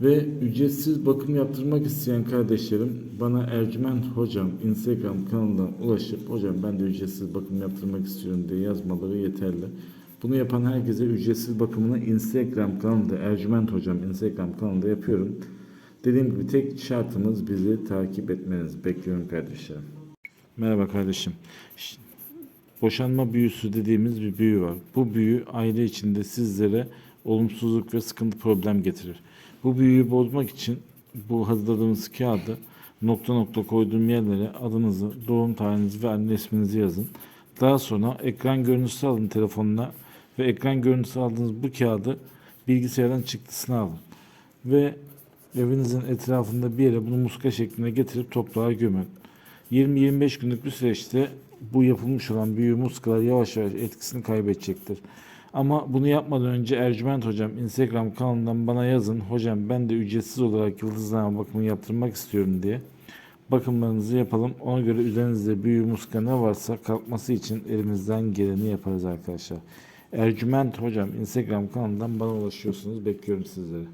Ve ücretsiz bakım yaptırmak isteyen kardeşlerim bana Ercüment Hocam Instagram kanalından ulaşıp hocam ben de ücretsiz bakım yaptırmak istiyorum diye yazmaları yeterli. Bunu yapan herkese ücretsiz bakımını Instagram kanalında Ercüment Hocam Instagram kanalında yapıyorum. Dediğim gibi tek şartımız bizi takip etmeniz. Bekliyorum kardeşlerim. Merhaba kardeşim. Boşanma büyüsü dediğimiz bir büyü var. Bu büyü aile içinde sizlere olumsuzluk ve sıkıntı problem getirir. Bu büyüyü bozmak için bu hazırladığımız kağıdı nokta nokta koyduğum yerlere adınızı, doğum tarihinizi ve anne isminizi yazın. Daha sonra ekran görüntüsü alın telefonuna ve ekran görüntüsü aldığınız bu kağıdı bilgisayardan çıktısını alın. Ve evinizin etrafında bir yere bunu muska şeklinde getirip toprağa gömün. 20-25 günlük bir süreçte bu yapılmış olan büyü muskalar yavaş yavaş etkisini kaybedecektir. Ama bunu yapmadan önce Ercüment Hocam Instagram kanalından bana yazın. Hocam ben de ücretsiz olarak yıldızlama bakımı yaptırmak istiyorum diye. Bakımlarınızı yapalım. Ona göre üzerinizde büyü muska ne varsa kalkması için elimizden geleni yaparız arkadaşlar. Ercüment Hocam Instagram kanalından bana ulaşıyorsunuz. Bekliyorum sizleri.